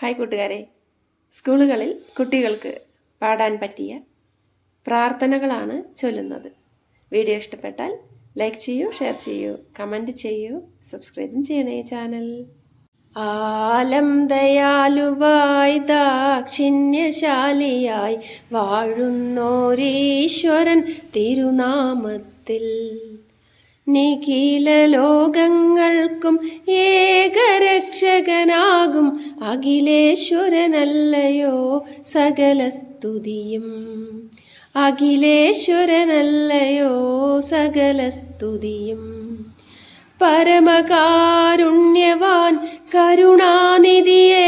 Hi കൂട്ടുകാരെ. സ്കൂളുകളിൽ കുട്ടികൾക്ക് പാടാൻ പറ്റിയ പ്രാർത്ഥനകളാണ് ചൊല്ലുന്നത്. വീഡിയോ ഇഷ്ടപ്പെട്ടാൽ ലൈക്ക് ചെയ്യൂ ഷെയർ ചെയ്യൂ കമന്റ് ചെയ്യൂ സബ്സ്ക്രൈബും ചെയ്യണേ ചാനൽ. ആലം ദയാലുവായി ദാക്ഷിണ്യശാലിയായി വാഴുന്നോരീശ്വരൻ തിരുനാമത്തിൽ. നിഖില ലോകങ്ങൾക്കും ഏകരക്ഷകനാകും അഖിലേശ്വരനല്ലയോ സകല സ്തുതിയും അഖിലേശ്വരനല്ലയോ സകല സ്തുതിയും പരമകാരുണ്യവാൻ കരുണാനിധിയേ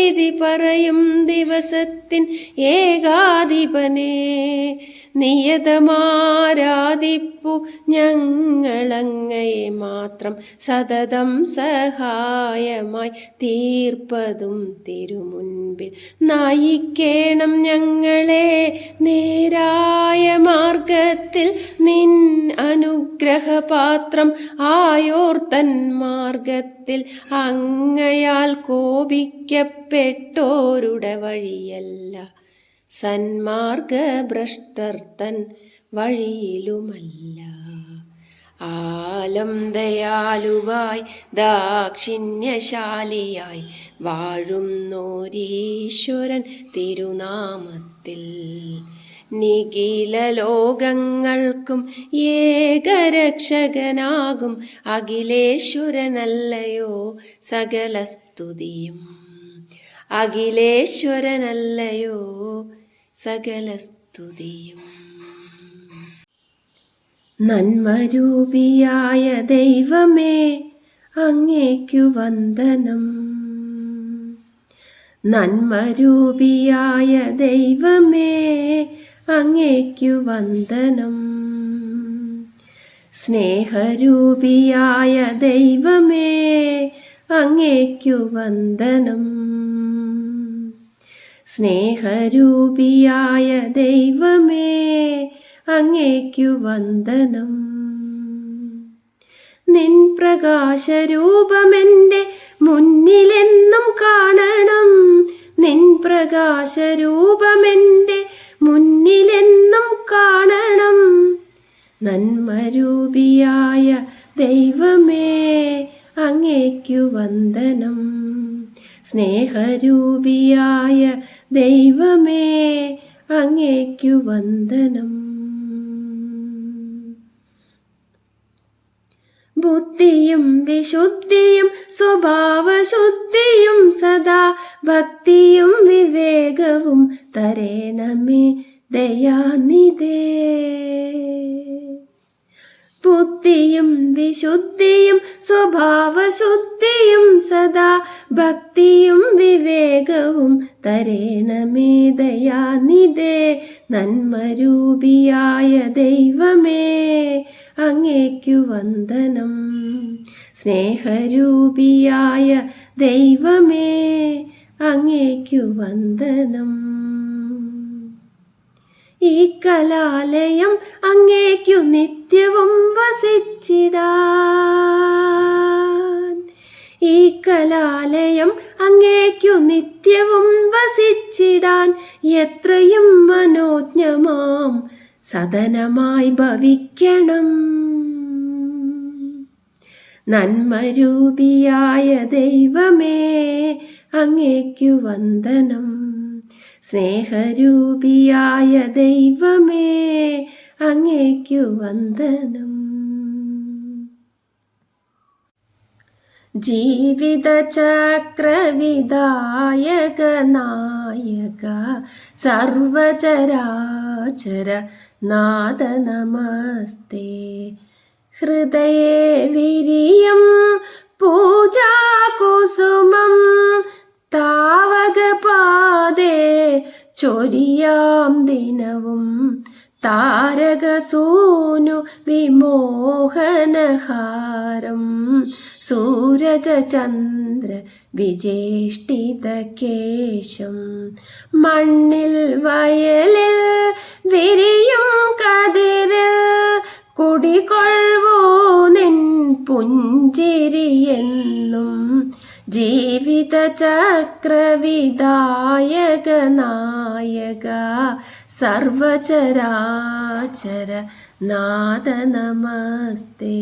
വിധി പറയും ദിവസത്തിൻ ഏകാധിപനെ. നിയതമാരാധിപ്പു ഞങ്ങളങ്ങയെ മാത്രം സതതം സഹായമായി തീർപ്പതും തിരുമുൻപിൽ. നയിക്കേണം ഞങ്ങളെ നേരായ മാർഗത്തിൽ നിൻ അനുഗ്രഹപാത്രം ആയോർത്തൻ മാർഗത്തിൽ അങ്ങയാൽ കോപിക്കപ്പെട്ടോരുടെ വഴിയല്ല സന്മാർഗഭ്രഷ്ടർ തൻ വഴിയിലുമല്ല. ആലം ദയാലുവായി ദാക്ഷിണ്യശാലിയായി വാഴുന്നോരീശ്വരൻ തിരുനാമത്തിൽ. നിഖില ലോകങ്ങൾക്കും ഏകരക്ഷകനാകും അഖിലേശ്വരനല്ലയോ സകല സ്തുതിയും അഖിലേശ്വരനല്ലയോ സകല സ്തുതിയും നന്മരൂപിയായ ദൈവമേ അങ്ങേക്കു വന്ദനം. നന്മരൂപിയായ ദൈവമേ അങ്ങേക്കു വന്ദനം. സ്നേഹരൂപിയായ ദൈവമേ അങ്ങേക്കു വന്ദനം. സ്നേഹരൂപിയായ ദൈവമേ അങ്ങേക്കു വന്ദനം. നിൻ പ്രകാശരൂപമെന്റെ മുന്നിലെന്നും കാണണം. നിൻ പ്രകാശരൂപമെന്റെ മുന്നിലെന്നും കാണണം. നന്മരൂപിയായ ദൈവമേ അങ്ങേക്കു വന്ദനം. സ്നേഹരൂപിയായ ദൈവമേ അങ്ങേക്കു വന്ദനം. ബുദ്ധിയും വിശുദ്ധിയും സ്വഭാവശുദ്ധിയും സദാ ഭക്തിയും വിവേകവും തരേണമേ ദയാനിധേ. ബുദ്ധിയും വിശുദ്ധിയും സ്വഭാവശുദ്ധിയും സദാ ഭക്തിയും വിവേകവും തരേണമേ ദയാനിധേ നന്മരൂപിയായ ദൈവമേ അങ്ങേക്കു വന്ദനം. സ്നേഹരൂപിയായ ദൈവമേ അങ്ങേക്കു വന്ദനം. ഈ കലാലയം അങ്ങേക്കു നിത്യവും വസിച്ചിടാൻ. ഈ കലാലയം അങ്ങേക്കു നിത്യവും വസിച്ചിടാൻ എത്രയും മനോജ്ഞമാം സദനമായി ഭവിക്കണം. നന്മരൂപിയായ ദൈവമേ അങ്ങേക്കു വന്ദനം. സ്നേഹരൂപിയായ ദൈവമേ അങ്ങേക്കു വന്ദനം. ജീവിത ചക്രവിദായക നായക സർവചരാചര നാദ നമസ്തേ ഹൃദയേ വിരിയം പൂജാകുസുമം താവകപാദേ ചൊരിയാം ദിനവും. താരകസൂനു വിമോഹനഹാരം. സൂരജചന്ദ്ര വിജേഷ്ടിതകേശം. മണ്ണിൽ വയലിൽ വിരിയും കതിരിൽ കുടികൊള്ളവോ നിൻ പുഞ്ചിരിയെന്നും जीवितचक्रविदायकनायक सर्वचराचर नाद नमस्ते